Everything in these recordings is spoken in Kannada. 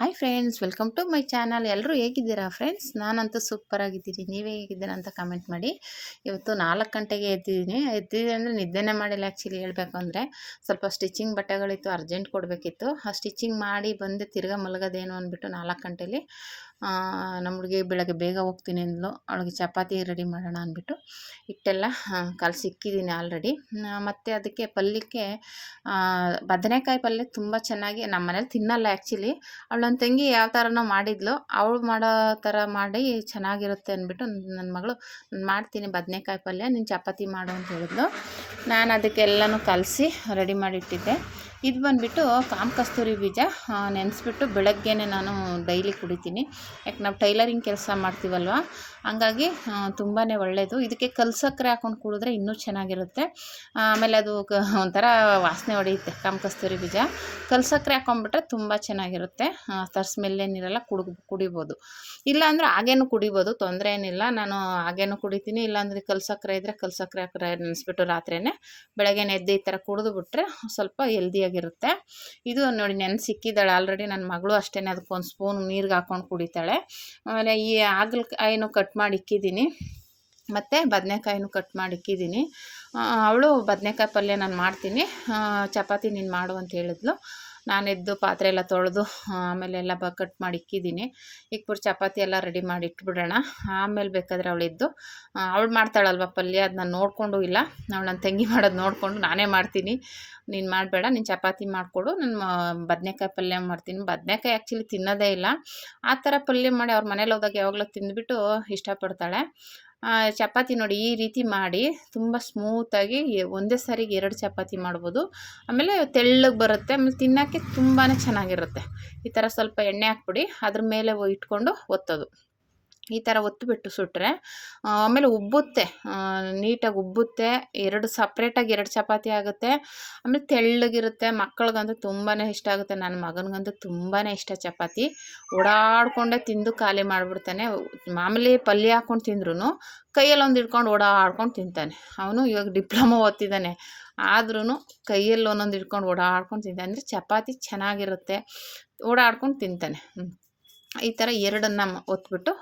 Hi friends welcome to my channel ಎಲ್ಲರೂ ಹೇಗಿದ್ದೀರಾ ಫ್ರೆಂಡ್ಸ್ ನಾನಂತೂ ಸೂಪರ್ ಆಗಿದ್ದೀನಿ. ನೀವೇ ಹೇಗಿದ್ದೀರಾ ಅಂತ ಕಮೆಂಟ್ ಮಾಡಿ. ಇವತ್ತು ನಾಲ್ಕು ಗಂಟೆಗೆ ಎದ್ದಿದ್ದೀನಿ. ಎದ್ದಿದ್ದೀನಿ ಅಂದರೆ ನಿದ್ದೆನೇ ಮಾಡಿಲ್ಲ ಆ್ಯಕ್ಚುಲಿ ಹೇಳಬೇಕು ಅಂದರೆ. ಸ್ವಲ್ಪ ಸ್ಟಿಚಿಂಗ್ ಬಟ್ಟೆಗಳಿತ್ತು ಅರ್ಜೆಂಟ್ ಕೊಡಬೇಕಿತ್ತು. ಆ ಸ್ಟಿಚಿಂಗ್ ಮಾಡಿ ಬಂದು ತಿರ್ಗಾ ಮಲಗೋದೇನು ಅಂದ್ಬಿಟ್ಟು ನಾಲ್ಕು ಗಂಟೆಲಿ ನಮ್ಮ ಹುಡುಗಿ ಬೆಳಗ್ಗೆ ಬೇಗ ಹೋಗ್ತೀನಿ ಅಂದ್ಲು. ಅವಳಿಗೆ ಚಪಾತಿ ರೆಡಿ ಮಾಡೋಣ ಅಂದ್ಬಿಟ್ಟು ಹಿಟ್ಟೆಲ್ಲ ಕಲಸಿ ಇಕ್ಕಿದ್ದೀನಿ ಆಲ್ರೆಡಿ ಮತ್ತು ಅದಕ್ಕೆ ಪಲ್ಯಕ್ಕೆ ಬದನೆಕಾಯಿ ಪಲ್ಯ ತುಂಬ ಚೆನ್ನಾಗಿ ನಮ್ಮ ಮನೇಲಿ ತಿನ್ನಲ್ಲ ಆ್ಯಕ್ಚುಲಿ ಅವಳು ತಂಗಿ ಯಾವ ಥರನೋ ಮಾಡಿದ್ಲು. ಅವಳು ಮಾಡೋ ಥರ ಮಾಡಿ ಚೆನ್ನಾಗಿರುತ್ತೆ ಅಂದ್ಬಿಟ್ಟು ನನ್ನ ಮಗಳು ಮಾಡ್ತೀನಿ ಬದನೆಕಾಯಿ ಪಲ್ಯ, ನೀನು ಚಪಾತಿ ಮಾಡು ಅಂತ ಹೇಳಿದ್ಲು. ನಾನು ಅದಕ್ಕೆಲ್ಲನೂ ಕಲಸಿ ರೆಡಿ ಮಾಡಿಟ್ಟಿದ್ದೆ. ಇದು ಬಂದುಬಿಟ್ಟು ಕಾಮ ಕಸ್ತೂರಿ ಬೀಜ ನೆನೆಸ್ಬಿಟ್ಟು ಬೆಳಗ್ಗೆನೇ ನಾನು ಡೈಲಿ ಕುಡಿತೀನಿ. ಯಾಕೆ, ನಾವು ಟೈಲರಿಂಗ್ ಕೆಲಸ ಮಾಡ್ತೀವಲ್ವ? ಹಂಗಾಗಿ ತುಂಬಾ ಒಳ್ಳೆಯದು ಇದಕ್ಕೆ ಕಲ್ಸಕ್ಕರೆ ಹಾಕೊಂಡು ಕುಡಿದ್ರೆ ಇನ್ನೂ ಚೆನ್ನಾಗಿರುತ್ತೆ. ಆಮೇಲೆ ಅದು ಒಂಥರ ವಾಸನೆ ಹೊಡೆಯುತ್ತೆ, ಕಾಮಕಸ್ತೂರಿ ಬೀಜ. ಕಲ್ಸಕ್ಕರೆ ಹಾಕೊಂಡ್ಬಿಟ್ರೆ ತುಂಬ ಚೆನ್ನಾಗಿರುತ್ತೆ. ಥರ ಸ್ಮೆಲ್ ಏನಿರಲ್ಲ ಕುಡ್ ಕುಡಿಬೋದು. ಇಲ್ಲಾಂದರೆ ಹಾಗೇನು ಕುಡಿಬೋದು, ತೊಂದರೆ ಏನಿಲ್ಲ. ನಾನು ಹಾಗೇನು ಕುಡಿತೀನಿ. ಇಲ್ಲಾಂದರೆ ಕಲ್ಸಕ್ಕರೆ ಇದ್ದರೆ ಕಲ್ ಸಕ್ಕರೆ ಹಾಕಿ ನೆನೆಸ್ಬಿಟ್ಟು ರಾತ್ರಿಯೇ ಬೆಳಗ್ಗೆ ಎದ್ದು ಈ ಥರ ಕುಡಿದು ಬಿಟ್ಟರೆ ಸ್ವಲ್ಪ ಹೆಲ್ದಿಯಾಗಿರುತ್ತೆ ಇದು ನೋಡಿ ನೆನೆ ಸಿಕ್ಕಿದ್ದಾಳೆ ಆಲ್ರೆಡಿ ನನ್ನ ಮಗಳು ಅಷ್ಟೇ ಅದಕ್ಕೆ ಒಂದು ಸ್ಪೂನ್ ನೀರಿಗೆ ಹಾಕೊಂಡು ಕುಡಿತಾಳೆ. ಆಮೇಲೆ ಈ ಹಾಗಲಕಾಯಿನೂ ಕಟ್ ಮಾಡಿ ಇಕ್ಕಿದ್ದೀನಿ. ಮತ್ತು ಬದನೆಕಾಯಿನೂ ಕಟ್ ಮಾಡಿ ಇಕ್ಕಿದ್ದೀನಿ. ಅವಳು ಬದನೆಕಾಯಿ ಪಲ್ಯ ನಾನು ಮಾಡ್ತೀನಿ. ಚಪಾತಿ ನೀನು ಮಾಡು ಅಂತ ಹೇಳಿದ್ಲು. ನಾನೆದ್ದು ಪಾತ್ರೆ ಎಲ್ಲ ತೊಳೆದು, ಆಮೇಲೆ ಎಲ್ಲ ಬ ಕಟ್ ಮಾಡಿ ಇಕ್ಕಿದ್ದೀನಿ. ಇಕ್ಬಿಟ್ಟು ಚಪಾತಿ ಎಲ್ಲ ರೆಡಿ ಮಾಡಿ ಇಟ್ಬಿಡೋಣ. ಆಮೇಲೆ ಬೇಕಾದರೆ ಅವಳಿದ್ದು ಅವಳು ಮಾಡ್ತಾಳಲ್ವ ಪಲ್ಯ? ಅದು ನಾನು ನೋಡಿಕೊಂಡು ಇಲ್ಲ. ಅವಳು ನನ್ನ ತಂಗಿ ಮಾಡೋದು ನೋಡಿಕೊಂಡು ನಾನೇ ಮಾಡ್ತೀನಿ. ನೀನು ಮಾಡಬೇಡ, ನೀನು ಚಪಾತಿ ಮಾಡಿಕೊಡು, ನಾನು ಬದನೆಕಾಯಿ ಪಲ್ಯ ಮಾಡ್ತೀನಿ. ಬದನೆಕಾಯಿ ಆ್ಯಕ್ಚುಲಿ ತಿನ್ನೋದೇ ಇಲ್ಲ. ಆ ಥರ ಪಲ್ಯ ಮಾಡಿ ಅವ್ರ ಮನೇಲಿ ಹೋದಾಗ ಯಾವಾಗಲೂ ತಿಂದುಬಿಟ್ಟು ಇಷ್ಟಪಡ್ತಾಳೆ. ಚಪಾತಿ ನೋಡಿ ಈ ರೀತಿ ಮಾಡಿ ತುಂಬ ಸ್ಮೂತಾಗಿ ಒಂದೇ ಸಾರಿಗೆ ಎರಡು ಚಪಾತಿ ಮಾಡ್ಬೋದು. ಆಮೇಲೆ ತೆಳ್ಳಗೆ ಬರುತ್ತೆ, ಆಮೇಲೆ ತಿನ್ನೋಕ್ಕೆ ತುಂಬಾ ಚೆನ್ನಾಗಿರುತ್ತೆ. ಈ ಥರ ಸ್ವಲ್ಪ ಎಣ್ಣೆ ಹಾಕ್ಬಿಡಿ, ಅದ್ರ ಮೇಲೆ ಇಟ್ಕೊಂಡು ಒತ್ತೋದು. ಈ ಥರ ಒತ್ತು ಬಿಟ್ಟು ಸುಟ್ಟರೆ ಆಮೇಲೆ ಉಬ್ಬುತ್ತೆ. ನೀಟಾಗಿ ಉಬ್ಬುತ್ತೆ. ಎರಡು ಸಪ್ರೇಟಾಗಿ ಎರಡು ಚಪಾತಿ ಆಗುತ್ತೆ. ಆಮೇಲೆ ತೆಳ್ಳಗಿರುತ್ತೆ. ಮಕ್ಕಳಿಗಂತೂ ತುಂಬಾ ಇಷ್ಟ ಆಗುತ್ತೆ. ನನ್ನ ಮಗನಿಗಂತೂ ತುಂಬಾ ಇಷ್ಟ ಚಪಾತಿ. ಓಡಾಡಿಕೊಂಡೇ ತಿಂದು ಖಾಲಿ ಮಾಡಿಬಿಡ್ತಾನೆ. ಮಾಮೂಲಿ ಪಲ್ಯ ಹಾಕ್ಕೊಂಡು ತಿಂದ್ರೂ ಕೈಯಲ್ಲಿ ಒಂದು ಹಿಡ್ಕೊಂಡು ಓಡಾಡ್ಕೊಂಡು ತಿಂತಾನೆ. ಅವನು ಇವಾಗ ಡಿಪ್ಲೊಮಾ ಓದ್ತಿದ್ದಾನೆ. ಆದ್ರೂ ಕೈಯಲ್ಲಿ ಒಂದೊಂದು ಹಿಡ್ಕೊಂಡು ಓಡಾಡ್ಕೊಂಡು ತಿಂತಾನೆ. ಅಂದರೆ ಚಪಾತಿ ಚೆನ್ನಾಗಿರುತ್ತೆ. ಓಡಾಡ್ಕೊಂಡು ತಿಂತಾನೆ. ಈ ಥರ ಎರಡನ್ನು ಒತ್ಬಿಟ್ಟು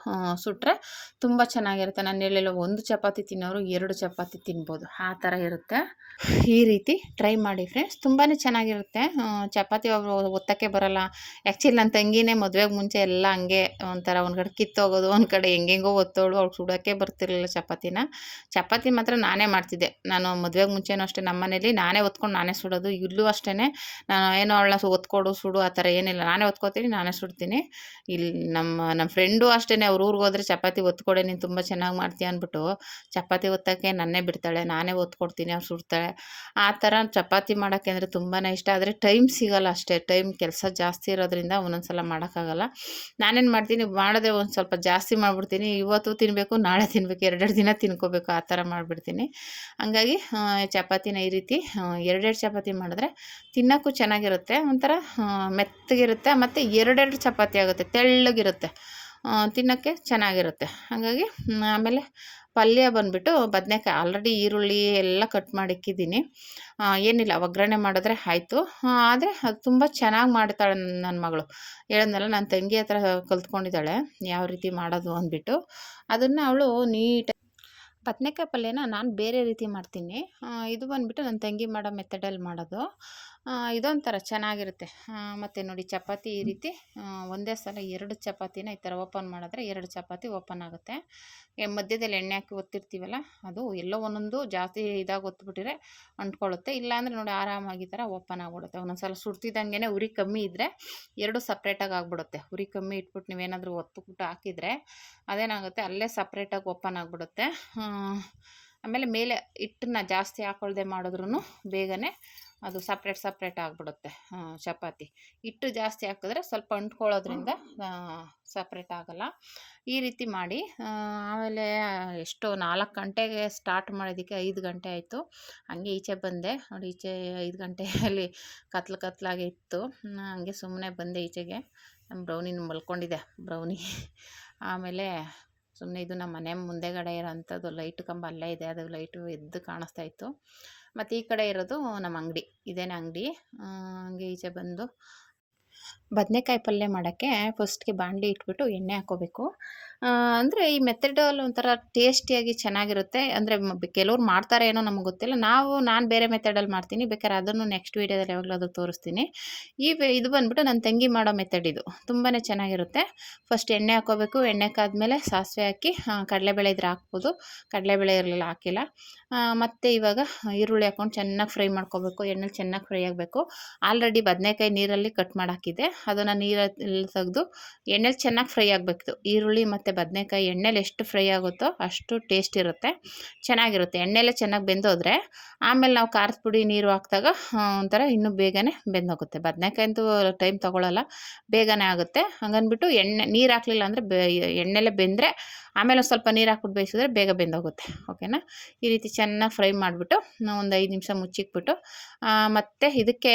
ಸುಟ್ಟರೆ ತುಂಬ ಚೆನ್ನಾಗಿರುತ್ತೆ. ನಾನು ಹೇಳಿಲ್ಲ, ಒಂದು ಚಪಾತಿ ತಿನ್ನೋರು ಎರಡು ಚಪಾತಿ ತಿನ್ಬೋದು. ಆ ಥರ ಇರುತ್ತೆ. ಈ ರೀತಿ ಟ್ರೈ ಮಾಡಿ ಫ್ರೆಂಡ್ಸ್. ತುಂಬಾ ಚೆನ್ನಾಗಿರುತ್ತೆ. ಚಪಾತಿ ಒಬ್ಬರು ಒತ್ತಕ್ಕೆ ಬರೋಲ್ಲ. ಆ್ಯಕ್ಚುಲಿ ನನ್ನ ತಂಗಿನೇ ಮದುವೆಗೆ ಮುಂಚೆ ಎಲ್ಲ ಹಂಗೆ ಒಂಥರ ಒಂದು ಕಡೆ ಕಿತ್ತೋಗೋದು ಒಂದು ಕಡೆ ಹೆಂಗೆಂಗೋ ಒತ್ತೋಳು, ಅವ್ಳು ಸುಡೋಕ್ಕೆ ಬರ್ತಿರಲಿಲ್ಲ ಚಪಾತಿನ. ಚಪಾತಿ ಮಾತ್ರ ನಾನೇ ಮಾಡ್ತಿದ್ದೆ. ನಾನು ಮದುವೆಗೆ ಮುಂಚೆನೂ ಅಷ್ಟೇ ನಮ್ಮ ಮನೇಲಿ ನಾನೇ ಒತ್ಕೊಂಡು ನಾನೇ ಸುಡೋದು. ಇಲ್ಲೂ ಅಷ್ಟೇ ನಾನು ಏನೋ ಅವಳನ್ನ ಒತ್ಕೊಡು, ಸುಡು, ಆ ಥರ ಏನಿಲ್ಲ. ನಾನೇ ಒತ್ಕೋತೀನಿ, ನಾನೇ ಸುಡ್ತೀನಿ. ಇಲ್ಲಿ ನಮ್ಮ ನಮ್ಮ ಫ್ರೆಂಡು ಅಷ್ಟೇ ಅವ್ರ ಊರಿಗೆ ಹೋದ್ರೆ ಚಪಾತಿ ಒತ್ಕೊಡೆ, ನೀನು ತುಂಬ ಚೆನ್ನಾಗಿ ಮಾಡ್ತೀಯ ಅಂದ್ಬಿಟ್ಟು ಚಪಾತಿ ಒತ್ತಕ್ಕೆ ನನ್ನೇ ಬಿಡ್ತಾಳೆ, ನಾನೇ ಒತ್ಕೊಡ್ತೀನಿ, ಅವ್ರು ಸುಡ್ತಾಳೆ. ಆ ಥರ ಚಪಾತಿ ಮಾಡೋಕ್ಕೆ ಅಂದರೆ ತುಂಬಾ ಇಷ್ಟ, ಆದರೆ ಟೈಮ್ ಸಿಗೋಲ್ಲ ಅಷ್ಟೇ ಟೈಮ್ ಕೆಲಸ ಜಾಸ್ತಿ ಇರೋದ್ರಿಂದ ಒಂದೊಂದು ಸಲ ಮಾಡೋಕ್ಕಾಗಲ್ಲ. ನಾನೇನು ಮಾಡ್ತೀನಿ, ಮಾಡೋದೇ ಒಂದು ಸ್ವಲ್ಪ ಜಾಸ್ತಿ ಮಾಡಿಬಿಡ್ತೀನಿ, ಇವತ್ತು ತಿನ್ನಬೇಕು ನಾಳೆ ತಿನ್ನಬೇಕು ಎರಡೆರಡು ದಿನ ತಿನ್ಕೋಬೇಕು, ಆ ಥರ ಮಾಡಿಬಿಡ್ತೀನಿ. ಹಂಗಾಗಿ ಚಪಾತಿನ ಈ ರೀತಿ ಎರಡೆರಡು ಚಪಾತಿ ಮಾಡಿದ್ರೆ ತಿನ್ನೋಕ್ಕೂ ಚೆನ್ನಾಗಿರುತ್ತೆ, ಒಂಥರ ಮೆತ್ತಗಿರುತ್ತೆ, ಮತ್ತು ಎರಡೆರಡು ಚಪಾತಿ ಆಗುತ್ತೆ ತೆಳ್ಳಗಿರುತ್ತೆ. ತಿನ್ನೋಕ್ಕೆ ಚೆನ್ನಾಗಿರುತ್ತೆ. ಹಾಗಾಗಿ ಆಮೇಲೆ ಪಲ್ಯ ಬಂದುಬಿಟ್ಟು ಬದನೆಕಾಯಿ ಆಲ್ರೆಡಿ ಈರುಳ್ಳಿ ಎಲ್ಲ ಕಟ್ ಮಾಡಿಕ್ಕಿದ್ದೀನಿ ಏನಿಲ್ಲ, ಒಗ್ಗರಣೆ ಮಾಡಿದ್ರೆ ಆಯಿತು. ಆದರೆ ಅದು ತುಂಬ ಚೆನ್ನಾಗಿ ಮಾಡ್ತಾಳೆ ನನ್ನ ಮಗಳು. ಹೇಳಿದ್ನಲ್ಲ ನನ್ನ ತಂಗಿ ಹತ್ರ ಕಲ್ತ್ಕೊಂಡಿದ್ದಾಳೆ, ಯಾವ ರೀತಿ ಮಾಡೋದು ಅಂದ್ಬಿಟ್ಟು. ಅದನ್ನು ಅವಳು ನೀಟಾಗಿ ಬದನೆಕಾಯಿ ಪಲ್ಯನ ನಾನು ಬೇರೆ ರೀತಿ ಮಾಡ್ತೀನಿ. ಇದು ಬಂದುಬಿಟ್ಟು ನನ್ನ ತಂಗಿ ಮಾಡೋ ಮೆಥಡಲ್ಲಿ ಮಾಡೋದು. ಇದೊಂಥರ ಚೆನ್ನಾಗಿರುತ್ತೆ. ಮತ್ತು ನೋಡಿ ಚಪಾತಿ ಈ ರೀತಿ ಒಂದೇ ಸಲ ಎರಡು ಚಪಾತಿನ ಈ ಥರ ಓಪನ್ ಮಾಡಿದ್ರೆ ಎರಡು ಚಪಾತಿ ಓಪನ್ ಆಗುತ್ತೆ. ಮಧ್ಯದಲ್ಲಿ ಎಣ್ಣೆ ಹಾಕಿ ಒತ್ತಿರ್ತೀವಲ್ಲ, ಅದು ಎಲ್ಲೋ ಒಂದೊಂದು ಜಾಸ್ತಿ ಇದಾಗಿ ಒತ್ಬಿಟ್ಟಿರೆ ಅಂಟ್ಕೊಳ್ಳುತ್ತೆ. ಇಲ್ಲಾಂದರೆ ನೋಡಿ ಆರಾಮಾಗಿ ಥರ ಓಪನ್ ಆಗಿಬಿಡುತ್ತೆ. ಒಂದೊಂದು ಸಲ ಸುಡ್ತಿದ್ದಂಗೆ ಉರಿ ಕಮ್ಮಿ ಇದ್ದರೆ ಎರಡು ಸಪ್ರೇಟಾಗಿ ಆಗ್ಬಿಡುತ್ತೆ. ಉರಿ ಕಮ್ಮಿ ಇಟ್ಬಿಟ್ಟು ನೀವೇನಾದರೂ ಒತ್ತುಬಿಟ್ಟು ಹಾಕಿದರೆ ಅದೇನಾಗುತ್ತೆ, ಅಲ್ಲೇ ಸಪ್ರೇಟಾಗಿ ಓಪನ್ ಆಗಿಬಿಡುತ್ತೆ. ಆಮೇಲೆ ಮೇಲೆ ಹಿಟ್ಟನ್ನ ಜಾಸ್ತಿ ಹಾಕೊಳ್ಳದೆ ಮಾಡಿದ್ರೂ ಬೇಗನೆ ಅದು ಸಪ್ರೇಟ್ ಸಪ್ರೇಟ್ ಆಗಿಬಿಡುತ್ತೆ ಚಪಾತಿ. ಹಿಟ್ಟು ಜಾಸ್ತಿ ಹಾಕಿದ್ರೆ ಸ್ವಲ್ಪ ಅಂಟ್ಕೊಳ್ಳೋದ್ರಿಂದ ಸಪ್ರೇಟ್ ಆಗೋಲ್ಲ. ಈ ರೀತಿ ಮಾಡಿ ಆಮೇಲೆ ಎಷ್ಟು ನಾಲ್ಕು ಗಂಟೆಗೆ ಸ್ಟಾರ್ಟ್ ಮಾಡೋದಕ್ಕೆ ಐದು ಗಂಟೆ ಆಯಿತು. ಹಂಗೆ ಈಚೆ ಬಂದೆ. ನೋಡಿ, ಈಚೆ ಐದು ಗಂಟೆಯಲ್ಲಿ ಕತ್ಲು ಕತ್ಲಾಗಿ ಇತ್ತು. ಹಂಗೆ ಸುಮ್ಮನೆ ಬಂದೆ ಈಚೆಗೆ. ನಮ್ಮ ಬ್ರೌನಿನ ಮಲ್ಕೊಂಡಿದ್ದೆ, ಬ್ರೌನಿ. ಆಮೇಲೆ ಸುಮ್ಮನೆ ಇದು ನಮ್ಮ ಮನೆ ಮುಂದೆಗಡೆ ಇರೋಂಥದ್ದು ಲೈಟ್ ಕಂಬ ಅಲ್ಲೇ ಇದೆ, ಅದು ಲೈಟು ಎದ್ದು ಕಾಣಿಸ್ತಾ ಇತ್ತು. ಮತ್ತು ಈ ಕಡೆ ಇರೋದು ನಮ್ಮ ಅಂಗಡಿ, ಇದೇನೇ ಅಂಗಡಿ. ಹಂಗೆ ಈಚೆ ಬಂದು ಬದನೆಕಾಯಿ ಪಲ್ಯ ಮಾಡೋಕ್ಕೆ ಫಸ್ಟ್ಗೆ ಬಾಣಲಿ ಇಟ್ಬಿಟ್ಟು ಎಣ್ಣೆ ಹಾಕ್ಕೋಬೇಕು ಅಂದರೆ ಈ ಮೆಥಡಲ್ಲಿ ಒಂಥರ ಟೇಸ್ಟಿಯಾಗಿ ಚೆನ್ನಾಗಿರುತ್ತೆ. ಅಂದರೆ ಕೆಲವ್ರು ಮಾಡ್ತಾರೆ ಏನೋ ನಮಗೆ ಗೊತ್ತಿಲ್ಲ. ನಾವು, ನಾನು ಬೇರೆ ಮೆಥಡಲ್ಲಿ ಮಾಡ್ತೀನಿ. ಬೇಕಾದ್ರೆ ಅದನ್ನು ನೆಕ್ಸ್ಟ್ ವೀಡಿಯೋದಲ್ಲಿ ಯಾವಾಗಲಾದರೂ ತೋರಿಸ್ತೀನಿ. ಈ ಇದು ಬಂದ್ಬಿಟ್ಟು ನನ್ನ ತಂಗಿ ಮಾಡೋ ಮೆಥಡ್ ಇದು. ತುಂಬಾ ಚೆನ್ನಾಗಿರುತ್ತೆ. ಫಸ್ಟ್ ಎಣ್ಣೆ ಹಾಕೋಬೇಕು. ಎಣ್ಣೆ ಕಾದ್ಮೇಲೆ ಸಾಸಿವೆ ಹಾಕಿ ಕಡಲೆಬೇಳೆ ಇದ್ರೆ ಹಾಕ್ಬೋದು. ಕಡಲೆಬೇಳೆ ಇರಲಿಲ್ಲ, ಹಾಕಿಲ್ಲ. ಮತ್ತು ಇವಾಗ ಈರುಳ್ಳಿ ಹಾಕೊಂಡು ಚೆನ್ನಾಗಿ ಫ್ರೈ ಮಾಡ್ಕೋಬೇಕು. ಎಣ್ಣೆಲಿ ಚೆನ್ನಾಗಿ ಫ್ರೈ ಆಗಬೇಕು. ಆಲ್ರೆಡಿ ಬದನೆಕಾಯಿ ನೀರಲ್ಲಿ ಕಟ್ ಮಾಡಿ ಹಾಕಿದ್ದೆ ಅದನ್ನು ನೀರಲ್ಲಿ ತೆಗೆದು ಎಣ್ಣೆಲಿ ಚೆನ್ನಾಗಿ ಫ್ರೈ ಆಗಬೇಕು ಈರುಳ್ಳಿ ಮತ್ತು ಬದನೆಕಾಯಿ ಎಣ್ಣೆಲಿ ಎಷ್ಟು ಫ್ರೈ ಆಗುತ್ತೋ ಅಷ್ಟು ಟೇಸ್ಟ್ ಇರುತ್ತೆ. ಚೆನ್ನಾಗಿರುತ್ತೆ. ಎಣ್ಣೆಲೆ ಚೆನ್ನಾಗಿ ಬೆಂದೋದ್ರೆ ಆಮೇಲೆ ನಾವು ಖಾರದ ಪುಡಿ, ನೀರು ಹಾಕಿದಾಗ ಒಂಥರ ಇನ್ನೂ ಬೇಗನೆ ಬೆಂದೋಗುತ್ತೆ. ಬದನೆಕಾಯಿ ಅಂತೂ ಟೈಮ್ ತೊಗೊಳಲ್ಲ, ಬೇಗನೆ ಆಗುತ್ತೆ. ಹಂಗನ್ಬಿಟ್ಟು ಎಣ್ಣೆ, ನೀರು ಹಾಕಲಿಲ್ಲ ಅಂದರೆ ಬೆ, ಎಣ್ಣೆಲೆ ಬೆಂದರೆ ಆಮೇಲೆ ಒಂದು ಸ್ವಲ್ಪ ನೀರು ಹಾಕ್ಬಿಟ್ಟು ಬೇಯಿಸಿದ್ರೆ ಬೇಗ ಬೆಂದೋಗುತ್ತೆ ಓಕೆನಾ ಈ ರೀತಿ ಚೆನ್ನಾಗಿ ಫ್ರೈ ಮಾಡಿಬಿಟ್ಟು ಒಂದು ಐದು ನಿಮಿಷ ಮುಚ್ಚಿಕ್ಬಿಟ್ಟು ಮತ್ತು ಇದಕ್ಕೆ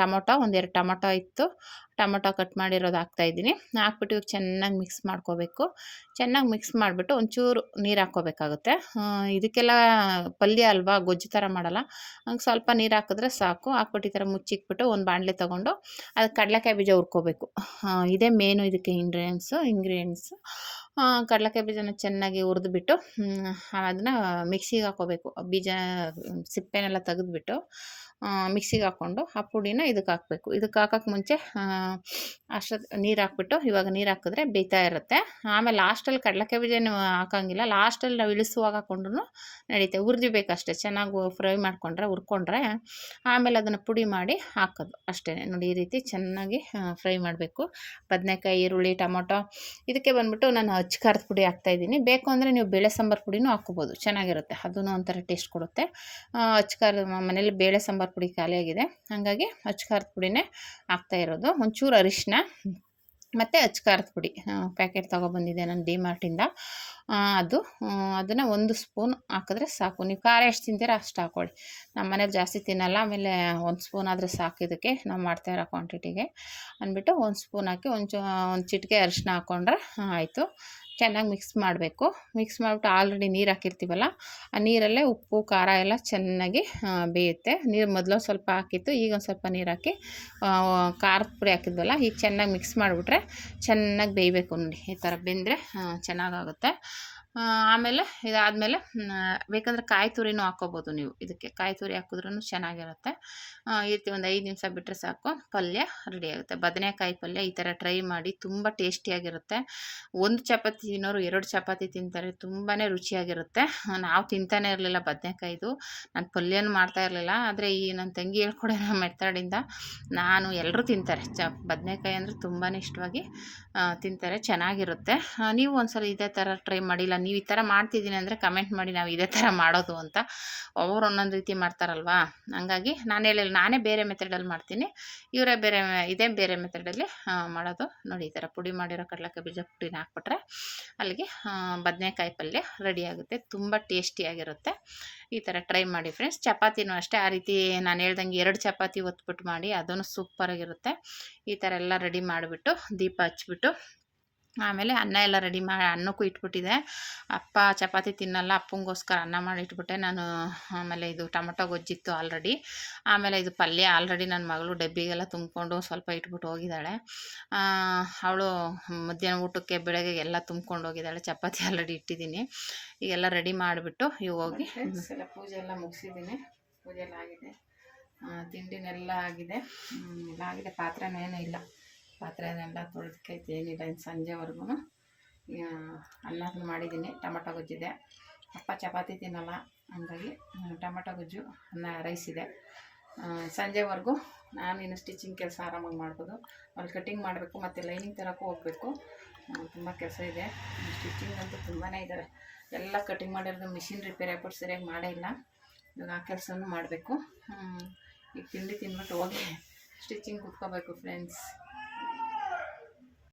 ಟೊಮೊಟೊ ಒಂದೆರಡು ಟೊಮೊಟೊ ಇತ್ತು. ಟೊಮೊಟೊ ಕಟ್ ಮಾಡಿರೋದು ಹಾಕ್ತಾಯಿದ್ದೀನಿ ಹಾಕ್ಬಿಟ್ಟು ಇವಾಗ ಚೆನ್ನಾಗಿ ಮಿಕ್ಸ್ ಮಾಡ್ಕೋಬೇಕು. ಚೆನ್ನಾಗಿ ಮಿಕ್ಸ್ ಮಾಡಿಬಿಟ್ಟು ಒಂಚೂರು ನೀರು ಹಾಕ್ಕೋಬೇಕಾಗುತ್ತೆ. ಇದಕ್ಕೆಲ್ಲ ಪಲ್ಯ ಅಲ್ವಾ, ಗೊಜ್ಜು ಥರ ಮಾಡಲ್ಲ. ಹಂಗೆ ಸ್ವಲ್ಪ ನೀರು ಹಾಕಿದ್ರೆ ಸಾಕು. ಹಾಕ್ಬಿಟ್ಟು ಈ ಥರ ಮುಚ್ಚಿಕ್ಬಿಟ್ಟು ಒಂದು ಬಾಣಲೆ ತೊಗೊಂಡು ಅದು ಕಡಲೆಕಾಯಿ ಬೀಜ ಹುರ್ಕೋಬೇಕು. ಇದೇ ಮೇನು ಇದಕ್ಕೆ ಇಂಗ್ರೀಡಿಯೆಂಟ್ಸು ಇಂಗ್ರೀಡಿಯೆಂಟ್ಸು ಕಡಲೆಕಾಯಿ ಬೀಜನ ಚೆನ್ನಾಗಿ ಹುರಿದ್ಬಿಟ್ಟು ಅದನ್ನು ಮಿಕ್ಸಿಗೆ ಹಾಕ್ಕೋಬೇಕು ಬೀಜ ಸಿಪ್ಪೆನೆಲ್ಲ ತೆಗೆದ್ಬಿಟ್ಟು ಮಿಕ್ಸಿಗೆ ಹಾಕ್ಕೊಂಡು ಆ ಪುಡಿನ ಇದಕ್ಕೆ ಹಾಕಬೇಕು. ಇದಕ್ಕೆ ಹಾಕೋಕ್ಕೆ ಮುಂಚೆ ಅಷ್ಟೊತ್ತು ನೀರು ಹಾಕ್ಬಿಟ್ಟು ಇವಾಗ ನೀರು ಹಾಕಿದ್ರೆ ಬೇಯ್ತಾ ಇರುತ್ತೆ. ಆಮೇಲೆ ಲಾಸ್ಟಲ್ಲಿ ಕಡಲೆಕಾಯಿ ಬೀಜ ನೀವು ಹಾಕೋಂಗಿಲ್ಲ. ಲಾಸ್ಟಲ್ಲಿ ನಾವು ಇಳಿಸುವಾಗ ಹಾಕ್ಕೊಂಡ್ರು ನಡೀತೆ. ಹುರಿದಿಬೇಕಷ್ಟೇ ಚೆನ್ನಾಗಿ ಫ್ರೈ ಮಾಡಿಕೊಂಡ್ರೆ, ಹುರ್ಕೊಂಡ್ರೆ ಆಮೇಲೆ ಅದನ್ನು ಪುಡಿ ಮಾಡಿ ಹಾಕೋದು ಅಷ್ಟೇ ನೋಡಿ, ಈ ರೀತಿ ಚೆನ್ನಾಗಿ ಫ್ರೈ ಮಾಡಬೇಕು. ಬದನೆಕಾಯಿ, ಈರುಳ್ಳಿ, ಟೊಮೊಟೊ ಇದಕ್ಕೆ ಬಂದುಬಿಟ್ಟು ನಾನು ಅಚ್ಚ ಖಾರದ ಪುಡಿ ಹಾಕ್ತಾಯಿದ್ದೀನಿ ಬೇಕು ಅಂದರೆ ನೀವು ಬೇಳೆ ಸಾಂಬಾರು ಪುಡಿನೂ ಹಾಕ್ಕೋಬೋದು. ಚೆನ್ನಾಗಿರುತ್ತೆ. ಅದೂ ಒಂಥರ ಟೇಸ್ಟ್ ಕೊಡುತ್ತೆ. ಅಚ್ಚ ಖಾರದ ಮನೇಲಿ ಬೇಳೆ ಸಾಂಬಾರು ಪುಡಿ ಖಾಲಿಯಾಗಿದೆ. ಹಾಗಾಗಿ ಅಚ್ಚ ಖಾರದ ಪುಡಿನೇ ಹಾಕ್ತಾ ಇರೋದು. ಒಂಚೂರು ಅರಿಶಿನ ಮತ್ತು ಅಚ್ಚ ಖಾರದ ಪುಡಿ ಪ್ಯಾಕೆಟ್ ತೊಗೊಬಂದಿದ್ದೆ ನಾನು ಡಿ ಮಾರ್ಟಿಂದ. ಅದು ಅದನ್ನು ಒಂದು ಸ್ಪೂನ್ ಹಾಕಿದ್ರೆ ಸಾಕು. ನೀವು ಖಾರ ಎಷ್ಟು ತಿಂತೀರ ಅಷ್ಟು ಹಾಕ್ಕೊಳ್ಳಿ ನಮ್ಮ ಮನೇಲಿ ಜಾಸ್ತಿ ತಿನ್ನಲ್ಲ, ಆಮೇಲೆ ಒಂದು ಸ್ಪೂನ್ ಆದರೆ ಸಾಕು ಇದಕ್ಕೆ. ನಾವು ಮಾಡ್ತಾ ಇರೋ ಕ್ವಾಂಟಿಟಿಗೆ ಅಂದ್ಬಿಟ್ಟು ಒಂದು ಸ್ಪೂನ್ ಹಾಕಿ ಒಂಚೂ, ಒಂದು ಚಿಟಿಕೆ ಅರಿಶಿನ ಹಾಕ್ಕೊಂಡ್ರೆ ಆಯಿತು. ಚೆನ್ನಾಗಿ ಮಿಕ್ಸ್ ಮಾಡಬೇಕು. ಮಿಕ್ಸ್ ಮಾಡಿಬಿಟ್ಟು ಆಲ್ರೆಡಿ ನೀರು ಹಾಕಿರ್ತೀವಲ್ಲ, ಆ ನೀರಲ್ಲೇ ಉಪ್ಪು, ಖಾರ ಎಲ್ಲ ಚೆನ್ನಾಗಿ ಬೇಯುತ್ತೆ. ನೀರು ಮೊದಲು ಸ್ವಲ್ಪ ಹಾಕಿತ್ತು, ಈಗ ಒಂದು ಸ್ವಲ್ಪ ನೀರು ಹಾಕಿ ಖಾರದ ಪುಡಿ ಹಾಕಿದ್ವಲ್ಲ, ಈಗ ಚೆನ್ನಾಗಿ ಮಿಕ್ಸ್ ಮಾಡಿಬಿಟ್ರೆ ಚೆನ್ನಾಗಿ ಬೇಯಬೇಕು ನೋಡಿ. ಈ ಥರ ಬೆಂದರೆ ಚೆನ್ನಾಗಾಗುತ್ತೆ. ಆಮೇಲೆ ಇದಾದಮೇಲೆ ಬೇಕಂದ್ರೆ ಕಾಯಿ ತುರಿನೂ ಹಾಕ್ಕೋಬೋದು ನೀವು. ಇದಕ್ಕೆ ಕಾಯಿ ತುರಿ ಹಾಕಿದ್ರೂ ಚೆನ್ನಾಗಿರುತ್ತೆ. ಈ ರೀತಿ ಒಂದು ಐದು ನಿಮಿಷ ಬಿಟ್ಟರೆ ಸಾಕು. ಪಲ್ಯ ರೆಡಿ ಆಗುತ್ತೆ. ಬದನೆಕಾಯಿ ಪಲ್ಯ ಈ ಥರ ಟ್ರೈ ಮಾಡಿ ತುಂಬ ಟೇಸ್ಟಿಯಾಗಿರುತ್ತೆ ಒಂದು ಚಪಾತಿ ತಿನ್ನೋರು ಎರಡು ಚಪಾತಿ ತಿಂತಾರೆ ತುಂಬಾ ರುಚಿಯಾಗಿರುತ್ತೆ. ನಾವು ತಿಂತಾನೆ ಇರಲಿಲ್ಲ ಬದನೆಕಾಯ್ದು. ನಾನು ಪಲ್ಯನೂ ಮಾಡ್ತಾ ಇರಲಿಲ್ಲ. ಆದರೆ ಈ ನನ್ನ ತಂಗಿ ಹೇಳ್ಕೊಡೋ ಮೆಥಡಿಂದ ನಾನು ಎಲ್ಲರೂ ತಿಂತಾರೆ. ಚ, ಬದನೆಕಾಯಿ ಅಂದರೆ ತುಂಬಾ ಇಷ್ಟವಾಗಿ ತಿಂತಾರೆ. ಚೆನ್ನಾಗಿರುತ್ತೆ. ನೀವು ಒಂದ್ಸಲ ಇದೇ ಥರ ಟ್ರೈ ಮಾಡಿಲ್ಲ ನೀವು ಈ ಥರ ಮಾಡ್ತಿದ್ದೀನಿ ಅಂದರೆ ಕಮೆಂಟ್ ಮಾಡಿ ನಾವು ಇದೇ ಥರ ಮಾಡೋದು ಅಂತ. ಅವರು ಒಂದೊಂದು ರೀತಿ ಮಾಡ್ತಾರಲ್ವಾ? ಹಂಗಾಗಿ ನಾನು ಹೇಳಿಲ್ಲ, ನಾನೇ ಬೇರೆ ಮೆಥಡಲ್ಲಿ ಮಾಡ್ತೀನಿ. ಇವರೇ ಬೇರೆ, ಇದೇ ಬೇರೆ ಮೆಥಡಲ್ಲಿ ಮಾಡೋದು. ನೋಡಿ ಈ ಥರ ಪುಡಿ ಮಾಡಿರೋ ಕಡಲೆಕಾಯಿ ಬೀಜ ಪುಡಿನ ಹಾಕ್ಬಿಟ್ರೆ ಅಲ್ಲಿಗೆ ಬದನೆಕಾಯಿ ಪಲ್ಯ ರೆಡಿ ಆಗುತ್ತೆ. ತುಂಬ ಟೇಸ್ಟಿಯಾಗಿರುತ್ತೆ ಈ ಥರ ಟ್ರೈ ಮಾಡಿ ಫ್ರೆಂಡ್ಸ್ ಚಪಾತಿನೂ ಅಷ್ಟೇ, ಆ ರೀತಿ ನಾನು ಹೇಳ್ದಂಗೆ ಎರಡು ಚಪಾತಿ ಒತ್ಬಿಟ್ಟು ಮಾಡಿ ಅದನ್ನು ಸೂಪರಾಗಿರುತ್ತೆ ಈ ಥರ ಎಲ್ಲ ರೆಡಿ ಮಾಡಿಬಿಟ್ಟು, ದೀಪ ಹಚ್ಬಿಟ್ಟು ಆಮೇಲೆ ಅನ್ನ ಎಲ್ಲ ರೆಡಿ ಮಾಡಿ ಅನ್ನಕ್ಕೂ ಇಟ್ಬಿಟ್ಟಿದೆ. ಅಪ್ಪ ಚಪಾತಿ ತಿನ್ನಲ್ಲ ಅಪ್ಪಂಗೋಸ್ಕರ ಅನ್ನ ಮಾಡಿ ಇಟ್ಬಿಟ್ಟೆ. ನಾನು ಆಮೇಲೆ ಇದು ಟೊಮೊಟೊ ಗೊಜ್ಜಿತ್ತು ಆಲ್ರೆಡಿ ಆಮೇಲೆ ಇದು ಪಲ್ಯ ಆಲ್ರೆಡಿ ನನ್ನ ಮಗಳು ಡಬ್ಬಿಗೆಲ್ಲ ತುಂಬಿಕೊಂಡು ಸ್ವಲ್ಪ ಇಟ್ಬಿಟ್ಟು ಹೋಗಿದ್ದಾಳೆ. ಅವಳು ಮಧ್ಯಾಹ್ನ ಊಟಕ್ಕೆ ಬೆಳಗ್ಗೆ ಎಲ್ಲ ತುಂಬ್ಕೊಂಡು ಹೋಗಿದ್ದಾಳೆ. ಚಪಾತಿ ಆಲ್ರೆಡಿ ಇಟ್ಟಿದ್ದೀನಿ. ಈಗೆಲ್ಲ ರೆಡಿ ಮಾಡಿಬಿಟ್ಟು ಇವು ಹೋಗಿ. ಪೂಜೆ ಎಲ್ಲ ಮುಗಿಸಿದ್ದೀನಿ. ಪೂಜೆ ಎಲ್ಲ ಆಗಿದೆ ತಿಂಡಿನೆಲ್ಲ ಆಗಿದೆ. ಎಲ್ಲ ಆಗಿದೆ ಪಾತ್ರೆನೂ ಏನೂ ಇಲ್ಲ. ಪಾತ್ರೆನೆಲ್ಲ ತೊಳೆದಕ್ಕೈತೆ ಏನಿಲ್ಲ, ಇನ್ನು ಸಂಜೆವರೆಗೂ. ಅನ್ನ ಮಾಡಿದ್ದೀನಿ, ಟೊಮಟೊ ಗೊಜ್ಜಿದೆ. ಅಪ್ಪ ಚಪಾತಿ ತಿನ್ನಲ್ಲ, ಹಂಗಾಗಿ ಟೊಮಟೊ ಗೊಜ್ಜು, ಅನ್ನ, ರೈಸ್ ಇದೆ. ಸಂಜೆವರೆಗೂ ನಾನು ಇನ್ನು ಸ್ಟಿಚಿಂಗ್ ಕೆಲಸ ಆರಾಮಾಗಿ ಮಾಡ್ಬೋದು. ಅವ್ರು ಕಟ್ಟಿಂಗ್ ಮಾಡಬೇಕು, ಮತ್ತು ಲೈನಿಂಗ್ ತರೋಕ್ಕೂ ಹೋಗಬೇಕು. ತುಂಬ ಕೆಲಸ ಇದೆ. ಸ್ಟಿಚಿಂಗ್ ಅಂತೂ ತುಂಬಾ ಇದ್ದಾರೆ ಎಲ್ಲ ಕಟ್ಟಿಂಗ್ ಮಾಡಿರೋದು ಮಿಷಿನ್ ರಿಪೇರಿ ಆಗ್ಬಿಟ್ಟು ಸರಿಯಾಗಿ ಮಾಡೇ ಇಲ್ಲ. ಇವಾಗ ಆ ಕೆಲಸನೂ ಮಾಡಬೇಕು. ಈಗ ತಿಂಡಿ ತಿನ್ಬಿಟ್ಟು ಹೋಗಿ ಸ್ಟಿಚಿಂಗ್ ಕುತ್ಕೋಬೇಕು, ಫ್ರೆಂಡ್ಸ್.